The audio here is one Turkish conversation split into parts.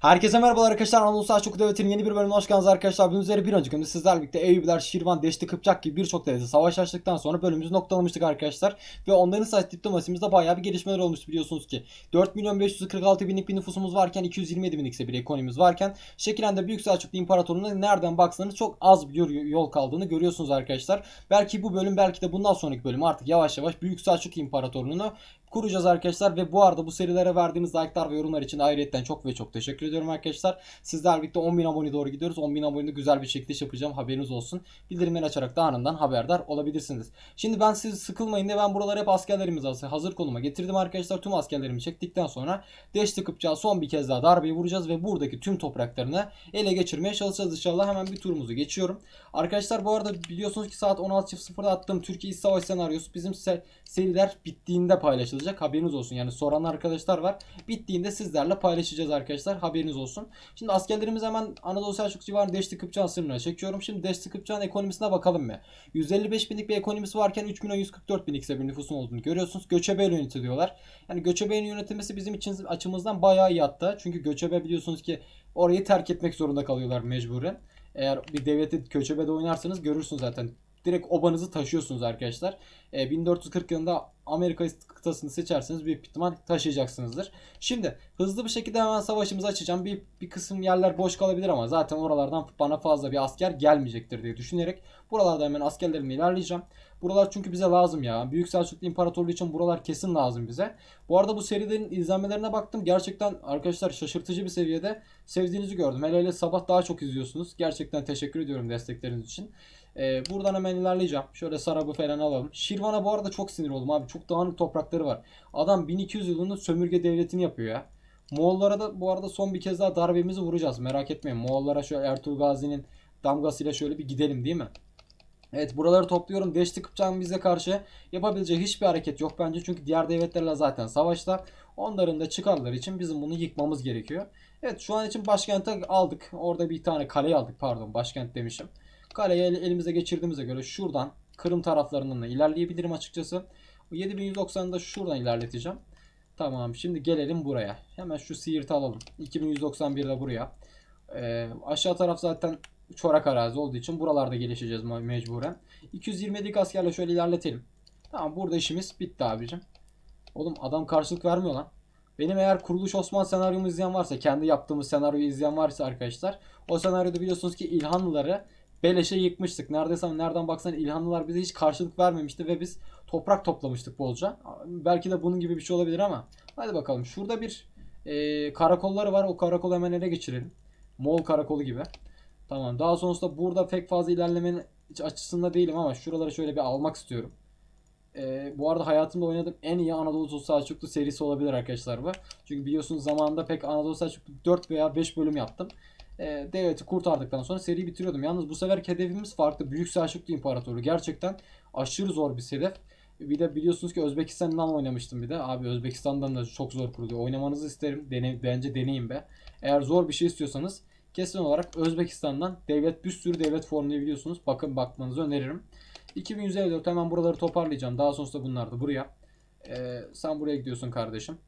Herkese merhabalar arkadaşlar. Anadolu Selçuk Devleti'nin yeni bir bölümüne hoş geldiniz arkadaşlar. Bunun üzere bir önceki bölümde sizlerle birlikte Eyüpler, Şirvan, Deşti, Kıpçak gibi birçok devlete savaş açtıktan sonra bölümümüzü noktalamıştık arkadaşlar. Ve onların sayesinde diplomasimizde bayağı bir gelişmeler olmuştu biliyorsunuz ki. 4 milyon 546 binlik bir nüfusumuz varken 227 binlik ise bir ekonomimiz varken şekilen de Büyük Selçuklu İmparatorluğu'na nereden baksanız çok az bir yol kaldığını görüyorsunuz arkadaşlar. Belki bu bölüm belki de bundan sonraki bölüm artık yavaş yavaş Büyük Selçuklu İmparatorluğu'nu kuracağız arkadaşlar ve bu arada bu serilere verdiğiniz like'lar ve yorumlar için ayrıyetten çok ve çok teşekkür ediyorum arkadaşlar. Sizlerle birlikte 10.000 abone doğru gidiyoruz. 10.000 abonede güzel bir çekiliş yapacağım. Haberiniz olsun. Bildirimleri açarak da anından haberdar olabilirsiniz. Şimdi ben siz sıkılmayın diye ben buraları hep askerlerimizi hazır, konuma getirdim arkadaşlar. Tüm askerlerimi çektikten sonra Deşti Kıpçak'a son bir kez daha darbeyi vuracağız ve buradaki tüm topraklarını ele geçirmeye çalışacağız inşallah. Hemen bir turumuzu geçiyorum. Arkadaşlar bu arada biliyorsunuz ki saat 16.00'da attığım Türkiye İç Savaş senaryosu bizim se- seriler bittiğinde paylaşılacak. Haberiniz olsun. Yani soran arkadaşlar var. Bittiğinde sizlerle paylaşacağız arkadaşlar. Haberiniz olsun. Şimdi askerlerimiz hemen Anadolu Selçuk civarı Deşti Kıpçak'ın sınırına çekiyorum. Şimdi Deşti Kıpçak'ın ekonomisine bakalım mı? 155 binlik bir ekonomisi varken 3 milyon 144 binlik ise bir nüfusun olduğunu görüyorsunuz. Göçebe yöneti diyorlar. Yani göçebenin yönetilmesi bizim için açımızdan bayağı iyi hatta. Çünkü göçebe biliyorsunuz ki orayı terk etmek zorunda kalıyorlar mecburen. Eğer bir devleti göçebede oynarsanız görürsünüz zaten. Direkt obanızı taşıyorsunuz arkadaşlar. E, 1440 yılında Amerika kıtasını seçerseniz büyük ihtimal taşıyacaksınızdır. Şimdi hızlı bir şekilde hemen savaşımızı açacağım. Bir, bir kısım yerler boş kalabilir ama zaten oralardan bana fazla bir asker gelmeyecektir diye düşünerek buralarda hemen askerlerimle ilerleyeceğim. Buralar çünkü bize lazım ya. Büyük Selçuklu İmparatorluğu için buralar kesin lazım bize. Bu arada bu serinin izlenmelerine baktım. Gerçekten arkadaşlar şaşırtıcı bir seviyede sevdiğinizi gördüm. Hele hele sabah daha çok izliyorsunuz. Gerçekten teşekkür ediyorum destekleriniz için. Ee, buradan hemen ilerleyeceğim. Şöyle Sarab'ı falan alalım. Şirvan'a bu arada çok sinir oldum abi. Çok dağınık toprakları var. Adam 1200 yılının sömürge devletini yapıyor ya. Moğollara da bu arada son bir kez daha darbemizi vuracağız. Merak etmeyin. Moğollara şöyle Ertuğrul Gazi'nin damgasıyla şöyle bir gidelim değil mi? Evet buraları topluyorum. Deşti Kıpçak'ın bize karşı yapabileceği hiçbir hareket yok bence. Çünkü diğer devletlerle zaten savaşta. Onların da çıkarları için bizim bunu yıkmamız gerekiyor. Evet şu an için başkenti aldık. Orada bir tane kaleyi aldık pardon başkent demişim. Kaleyi el- elimize geçirdiğimize göre şuradan Kırım taraflarından da ilerleyebilirim açıkçası. Bu 7190'ı da şuradan ilerleteceğim. Tamam şimdi gelelim buraya. Hemen şu Siirt'i alalım. 2191 de buraya. Ee, aşağı taraf zaten çorak arazi olduğu için buralarda gelişeceğiz me- mecburen. 220'lik askerle şöyle ilerletelim. Tamam burada işimiz bitti abicim. Oğlum adam karşılık vermiyor lan. Benim eğer Kuruluş Osman senaryomu izleyen varsa, kendi yaptığımız senaryoyu izleyen varsa arkadaşlar, o senaryoda biliyorsunuz ki İlhanlıları beleşe yıkmıştık. Neredeyse ama nereden baksan İlhanlılar bize hiç karşılık vermemişti ve biz toprak toplamıştık bolca. Belki de bunun gibi bir şey olabilir ama hadi bakalım. Şurada bir e, karakolları var. O karakolu hemen ele geçirelim. Moğol karakolu gibi. Tamam. Daha sonrasında burada pek fazla ilerlemenin açısında değilim ama şuraları şöyle bir almak istiyorum. Ee, bu arada hayatımda oynadığım en iyi Anadolu Selçuklu serisi olabilir arkadaşlar bu. Çünkü biliyorsunuz zamanında pek Anadolu Selçuklu 4 veya 5 bölüm yaptım. Ee, devleti kurtardıktan sonra seriyi bitiriyordum. Yalnız bu sefer hedefimiz farklı. Büyük Selçuklu İmparatoru. Gerçekten aşırı zor bir hedef. Bir de biliyorsunuz ki Özbekistan'dan oynamıştım bir de. Abi Özbekistan'dan da çok zor kuruluyor. Oynamanızı isterim. Dene, bence deneyin be. Eğer zor bir şey istiyorsanız kesin olarak Özbekistan'dan devlet bir sürü devlet formülü biliyorsunuz. Bakın bakmanızı öneririm. 2154 hemen buraları toparlayacağım. Daha sonrasında bunlar da buraya. Ee, sen buraya gidiyorsun kardeşim.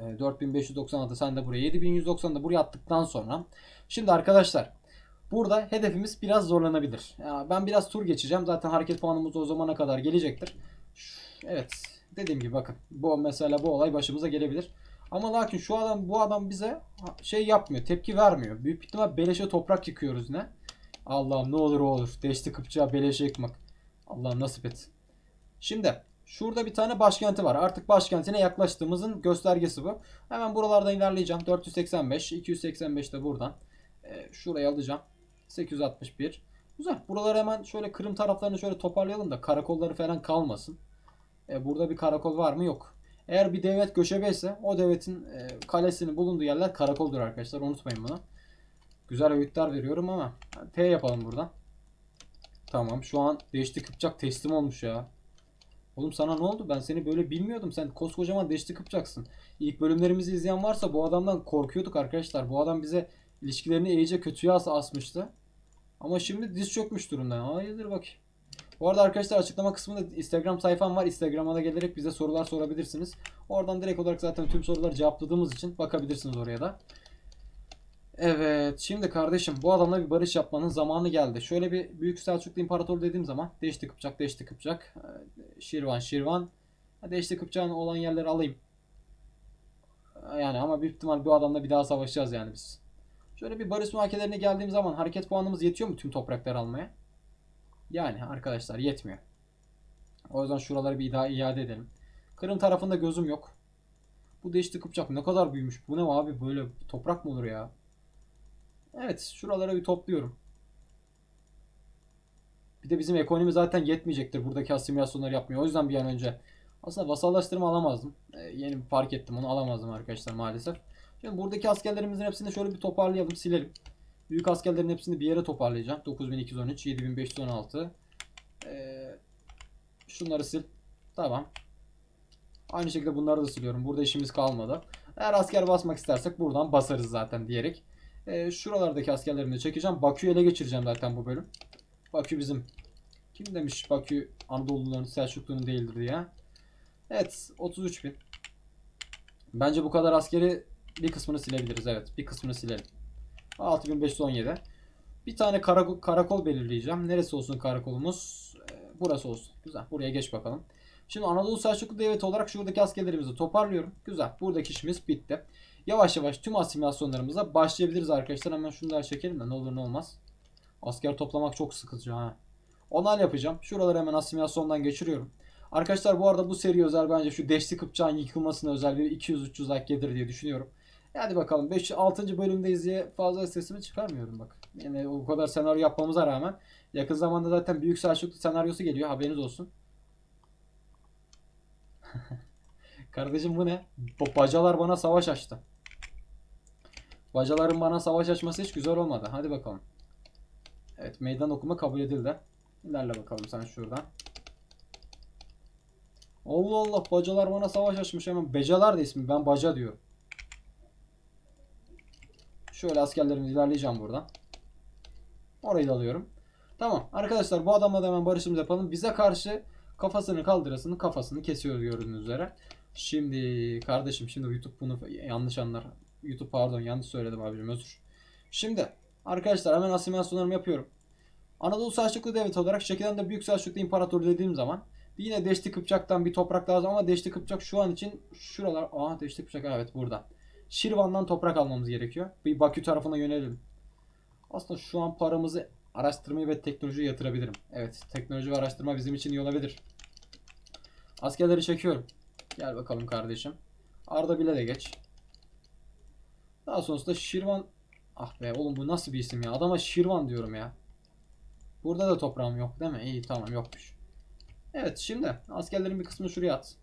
Ee, 4596 sen de buraya. 7190 da buraya attıktan sonra. Şimdi arkadaşlar burada hedefimiz biraz zorlanabilir. Ya ben biraz tur geçeceğim. Zaten hareket puanımız o zamana kadar gelecektir. Evet. Dediğim gibi bakın. Bu mesela bu olay başımıza gelebilir. Ama lakin şu adam bu adam bize şey yapmıyor. Tepki vermiyor. Büyük ihtimal beleşe toprak yıkıyoruz ne? Allah'ım ne olur o olur. Deşti Kıpçak'a beleşe yıkmak. Allah'ım nasip et. Şimdi şurada bir tane başkenti var. Artık başkentine yaklaştığımızın göstergesi bu. Hemen buralardan ilerleyeceğim. 485, 285 de buradan. Ee, şurayı alacağım. 861. Güzel. Buraları hemen şöyle Kırım taraflarını şöyle toparlayalım da karakolları falan kalmasın. Ee, burada bir karakol var mı? Yok. Eğer bir devlet göçebe ise o devletin e, kalesinin bulunduğu yerler karakoldur arkadaşlar. Unutmayın bunu. Güzel öğütler veriyorum ama T yapalım buradan. Tamam şu an Deşti Kıpçak teslim olmuş ya. Oğlum sana ne oldu? Ben seni böyle bilmiyordum. Sen koskocaman Deşti Kıpçaksın. İlk bölümlerimizi izleyen varsa bu adamdan korkuyorduk arkadaşlar. Bu adam bize ilişkilerini iyice kötüye as asmıştı. Ama şimdi diz çökmüş durumda. Hayırdır bakayım. Bu arada arkadaşlar açıklama kısmında Instagram sayfam var. Instagram'a da gelerek bize sorular sorabilirsiniz. Oradan direkt olarak zaten tüm soruları cevapladığımız için bakabilirsiniz oraya da. Evet, şimdi kardeşim bu adamla bir barış yapmanın zamanı geldi. Şöyle bir Büyük Selçuklu İmparatorluğu dediğim zaman Deşti Kıpçak, Deşti Kıpçak, Şirvan, Şirvan. Deşti Kıpçak'ın olan yerleri alayım. Yani ama büyük ihtimal bu adamla bir daha savaşacağız yani biz. Şöyle bir barış muhakemelerine geldiğim zaman hareket puanımız yetiyor mu tüm toprakları almaya? Yani arkadaşlar yetmiyor. O yüzden şuraları bir daha iade edelim. Kırım tarafında gözüm yok. Bu Deşti Kıpçak ne kadar büyümüş. Bu ne abi böyle toprak mı olur ya? Evet, şuralara bir topluyorum. Bir de bizim ekonomi zaten yetmeyecektir buradaki asimilasyonları yapmıyor. O yüzden bir an önce aslında vasallaştırma alamazdım. Ee, yeni fark ettim onu alamazdım arkadaşlar maalesef. Şimdi buradaki askerlerimizin hepsini şöyle bir toparlayalım, silelim. Büyük askerlerin hepsini bir yere toparlayacağım. 9213, 7516. Ee, şunları sil. Tamam. Aynı şekilde bunları da siliyorum. Burada işimiz kalmadı. Eğer asker basmak istersek buradan basarız zaten diyerek. Ee, şuralardaki askerlerimi de çekeceğim. Bakü'yü ele geçireceğim zaten bu bölüm. Bakü bizim. Kim demiş Bakü Anadolu'nun Selçuklu'nun değildir diye. Evet 33 bin. Bence bu kadar askeri bir kısmını silebiliriz. Evet bir kısmını silelim. 6517. Bir tane karakol, karakol belirleyeceğim. Neresi olsun karakolumuz? Ee, burası olsun. Güzel. Buraya geç bakalım. Şimdi Anadolu Selçuklu Devleti olarak şuradaki askerlerimizi toparlıyorum. Güzel. Buradaki işimiz bitti. Yavaş yavaş tüm asimilasyonlarımıza başlayabiliriz arkadaşlar. Hemen şunları çekelim de ne olur ne olmaz. Asker toplamak çok sıkıcı ha. Onal yapacağım. Şuraları hemen asimilasyondan geçiriyorum. Arkadaşlar bu arada bu seri özel bence şu Deşti Kıpçak'ın yıkılmasına özel bir 200-300 like gelir diye düşünüyorum. Hadi bakalım 5 6. bölümdeyiz diye fazla sesimi çıkarmıyorum bak. Yani o kadar senaryo yapmamıza rağmen yakın zamanda zaten Büyük Selçuklu senaryosu geliyor haberiniz olsun. Kardeşim bu ne? Bacalar bana savaş açtı. Bacaların bana savaş açması hiç güzel olmadı. Hadi bakalım. Evet meydan okuma kabul edildi. İlerle bakalım sen şuradan. Allah Allah bacalar bana savaş açmış hemen. Becalar da ismi. Ben baca diyorum. Şöyle askerlerimizi ilerleyeceğim buradan. Orayı da alıyorum. Tamam arkadaşlar bu adamla da hemen barışımızı yapalım. Bize karşı kafasını kaldırasının kafasını kesiyoruz gördüğünüz üzere. Şimdi kardeşim şimdi YouTube bunu yanlış anlar. YouTube pardon yanlış söyledim abicim özür. Şimdi arkadaşlar hemen asimilasyonlarımı yapıyorum. Anadolu Selçuklu Devleti olarak şekillen de Büyük Selçuklu İmparatoru dediğim zaman yine Deşti Kıpçak'tan bir toprak lazım ama Deşti Kıpçak şu an için şuralar aha Deşti Kıpçak evet burada. Şirvan'dan toprak almamız gerekiyor. Bir Bakü tarafına yönelelim. Aslında şu an paramızı araştırmaya ve teknolojiye yatırabilirim. Evet teknoloji ve araştırma bizim için iyi olabilir. Askerleri çekiyorum. Gel bakalım kardeşim. Arda bile de geç. Daha sonrasında Şirvan... Ah be oğlum bu nasıl bir isim ya? Adama Şirvan diyorum ya. Burada da toprağım yok değil mi? İyi tamam yokmuş. Evet şimdi askerlerin bir kısmını şuraya at.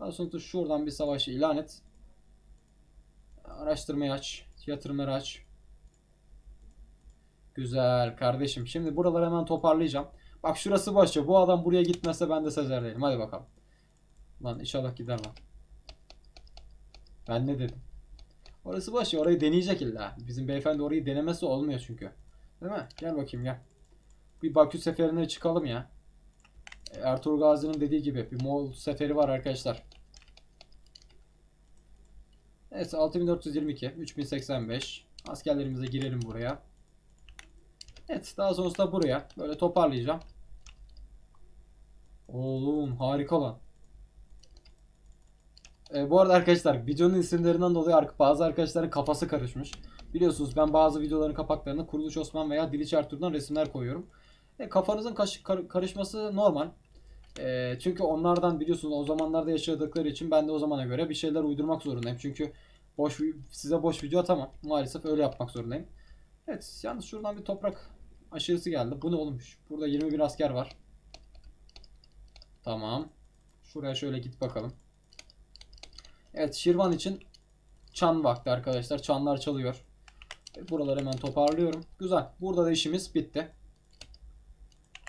Daha sonra şuradan bir savaşı ilan et. Araştırmayı aç. Yatırımları aç. Güzel kardeşim. Şimdi buraları hemen toparlayacağım. Bak şurası boşça. Bu adam buraya gitmezse ben de Sezer değilim. Hadi bakalım. Lan inşallah gider lan. Ben ne dedim? Orası boş ya. Orayı deneyecek illa. Bizim beyefendi orayı denemesi olmuyor çünkü. Değil mi? Gel bakayım gel. Bir Bakü seferine çıkalım ya. Ertuğrul Gazi'nin dediği gibi bir Moğol seferi var arkadaşlar. Evet 6422, 3085. Askerlerimize girelim buraya. Evet daha sonrasında buraya böyle toparlayacağım. Oğlum harika lan. E, bu arada arkadaşlar videonun isimlerinden dolayı bazı arkadaşların kafası karışmış. Biliyorsunuz ben bazı videoların kapaklarına Kuruluş Osman veya Diliç Ertuğrul'dan resimler koyuyorum. E, kafanızın kar- karışması normal. E, çünkü onlardan biliyorsunuz o zamanlarda yaşadıkları için ben de o zamana göre bir şeyler uydurmak zorundayım. Çünkü boş size boş video atamam. Maalesef öyle yapmak zorundayım. Evet yalnız şuradan bir toprak aşırısı geldi. Bu ne olmuş? Burada 21 asker var. Tamam. Şuraya şöyle git bakalım. Evet Şirvan için çan vakti arkadaşlar. Çanlar çalıyor. E, Buraları hemen toparlıyorum. Güzel. Burada da işimiz bitti.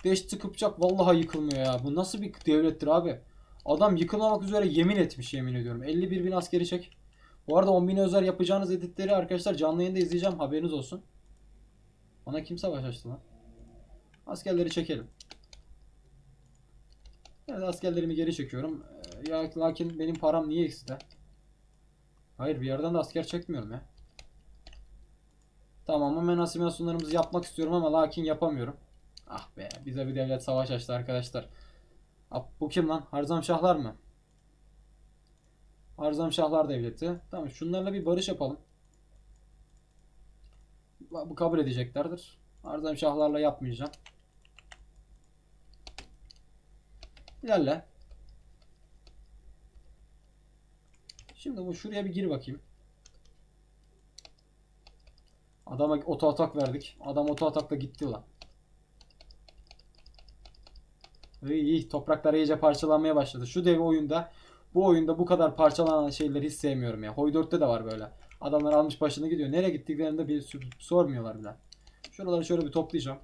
Deşti Kıpçak vallahi yıkılmıyor ya. Bu nasıl bir devlettir abi? Adam yıkılmamak üzere yemin etmiş yemin ediyorum. 51 bin askeri çek. Bu arada 10 bin özel yapacağınız editleri arkadaşlar canlı yayında izleyeceğim. Haberiniz olsun. Bana kim savaş açtı lan? Askerleri çekelim. Evet askerlerimi geri çekiyorum. Ee, Ya lakin benim param niye eksikte? Hayır bir yerden de asker çekmiyorum ya. Tamam hemen asimilasyonlarımızı yapmak istiyorum ama lakin yapamıyorum. Ah be bize bir devlet savaş açtı arkadaşlar. Bu kim lan? Harzam Şahlar mı? Harzam Şahlar Devleti. Tamam şunlarla bir barış yapalım. Bu kabul edeceklerdir. Harzam Şahlarla yapmayacağım. İlerle. Şimdi bu şuraya bir gir bakayım. Adama oto atak verdik. Adam oto atakla gitti lan. İyi, topraklar iyice parçalanmaya başladı. Şu dev oyunda bu oyunda bu kadar parçalanan şeyleri hiç sevmiyorum ya. Hoy 4'te de var böyle. Adamlar almış başını gidiyor. Nereye gittiklerini de bir sor- sormuyorlar bile. Şuraları şöyle bir toplayacağım.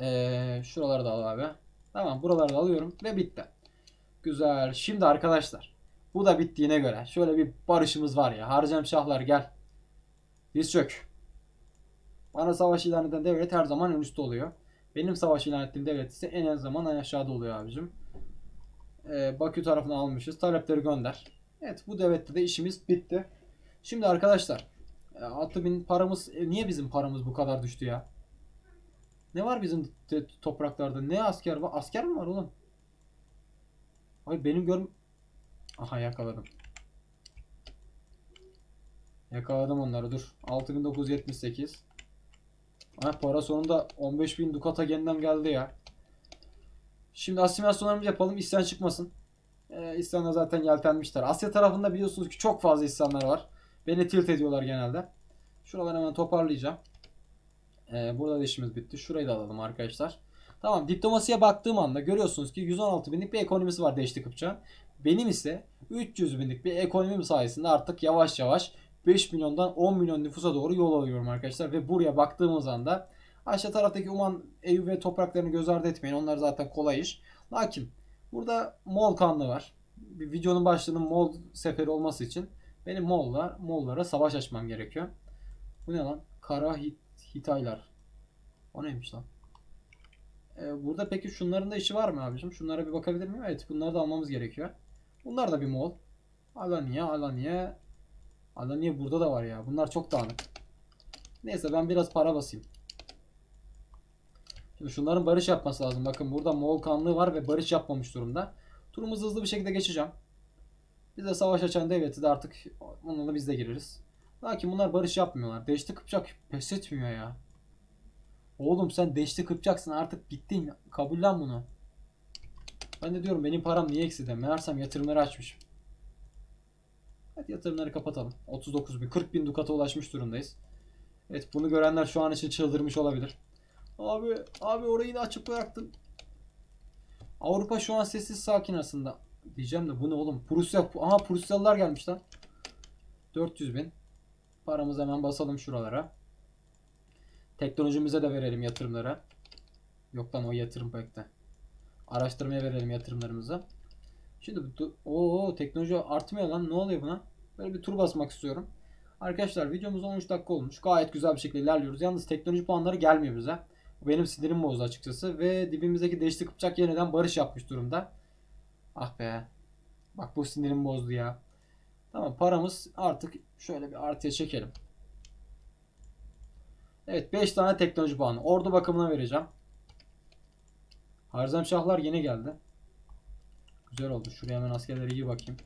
Ee, şuraları da al abi. Tamam buraları alıyorum ve bitti. Güzel. Şimdi arkadaşlar bu da bittiğine göre şöyle bir barışımız var ya. Harcam Şahlar gel. Diz çök. Bana savaş ilan eden devlet her zaman en üstte oluyor. Benim savaş ilan ettiğim devlet ise en zaman en aşağıda oluyor abicim. Ee, Bakü tarafını almışız. Talepleri gönder. Evet bu devlette de işimiz bitti. Şimdi arkadaşlar e, 6000 paramız e, niye bizim paramız bu kadar düştü ya? Ne var bizim topraklarda? Ne asker var? Asker mi var oğlum? Ay benim görm... Aha yakaladım. Yakaladım onları dur. 6978. Ay para sonunda 15000 dukata yeniden geldi ya. Şimdi asimilasyonlarımızı yapalım isyan çıkmasın. Ee, isyanlar zaten yeltenmişler. Asya tarafında biliyorsunuz ki çok fazla isyanlar var. Beni tilt ediyorlar genelde. Şuraları hemen toparlayacağım. Ee, burada da işimiz bitti. Şurayı da alalım arkadaşlar. Tamam diplomasiye baktığım anda görüyorsunuz ki 116 binlik bir ekonomisi var Deşti Kıpçak'ın. Benim ise 300 binlik bir ekonomim sayesinde artık yavaş yavaş 5 milyondan 10 milyon nüfusa doğru yol alıyorum arkadaşlar. Ve buraya baktığımız anda aşağı taraftaki Uman, Eyüp ve topraklarını göz ardı etmeyin. Onlar zaten kolay iş. Lakin burada Moğol kanlı var. Bir videonun başlığının Moğol seferi olması için benim Moğollar, Moğollara savaş açmam gerekiyor. Bu ne lan? Kara Hit, Hitaylar. O neymiş lan? Ee, burada peki şunların da işi var mı abicim? Şunlara bir bakabilir miyim? Evet bunları da almamız gerekiyor. Bunlar da bir Moğol. Alanya, Alanya. Alanya burada da var ya. Bunlar çok dağınık. Neyse ben biraz para basayım. Şimdi şunların barış yapması lazım. Bakın burada Moğol kanlığı var ve barış yapmamış durumda. Turumuzu hızlı bir şekilde geçeceğim. Bize savaş açan devleti de artık onunla biz de gireriz. Lakin bunlar barış yapmıyorlar. Deşti Kıpçak pes etmiyor ya. Oğlum sen Deşti Kıpçaksın artık bittin. Kabullen bunu. Ben de diyorum benim param niye ekside? Meğersem yatırımları açmışım. Hadi yatırımları kapatalım. 39 bin, 40 bin dukata ulaşmış durumdayız. Evet bunu görenler şu an için çıldırmış olabilir. Abi, abi orayı da açık bıraktın. Avrupa şu an sessiz sakin aslında. Diyeceğim de bu ne oğlum? Prusya, aha Prusyalılar gelmiş lan. 400 bin. Paramızı hemen basalım şuralara. Teknolojimize de verelim yatırımlara. Yok lan o yatırım pekte. Araştırmaya verelim yatırımlarımızı. Şimdi o teknoloji artmıyor lan. Ne oluyor buna? Böyle bir tur basmak istiyorum. Arkadaşlar videomuz 13 dakika olmuş. Gayet güzel bir şekilde ilerliyoruz. Yalnız teknoloji puanları gelmiyor bize. Benim sinirim bozdu açıkçası. Ve dibimizdeki Deşti Kıpçak yeniden barış yapmış durumda. Ah be. Bak bu sinirim bozdu ya. Tamam paramız artık şöyle bir artıya çekelim. Evet 5 tane teknoloji puanı. Ordu bakımına vereceğim. Harzemşahlar yeni geldi. Güzel oldu. Şuraya hemen askerleri iyi bakayım.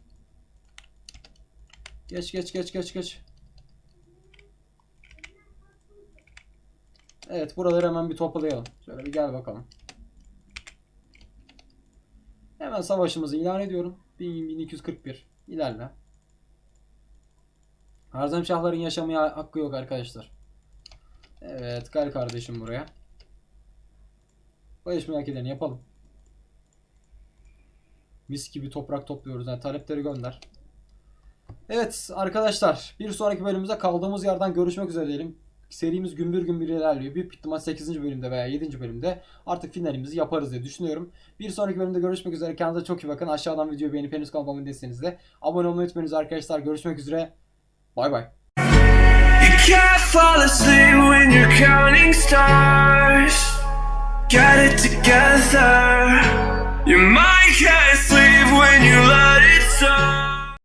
Geç geç geç geç geç. Evet buraları hemen bir toplayalım. Şöyle bir gel bakalım. Hemen savaşımızı ilan ediyorum. 1241. İlerle. Harzemşahların yaşamaya hakkı yok arkadaşlar. Evet gel kardeşim buraya. Barış mülakelerini yapalım. Mis gibi toprak topluyoruz. Yani talepleri gönder. Evet arkadaşlar bir sonraki bölümümüzde kaldığımız yerden görüşmek üzere diyelim. Serimiz gümbür gümbür ilerliyor. Büyük ihtimal 8. bölümde veya 7. bölümde artık finalimizi yaparız diye düşünüyorum. Bir sonraki bölümde görüşmek üzere. Kendinize çok iyi bakın. Aşağıdan videoyu beğenip henüz kanalıma abone değilseniz de abone olmayı unutmayınız arkadaşlar. Görüşmek üzere. Bye bye. You can't fall asleep when you're counting stars. Get it together. Your mind can't sleep when you let it start.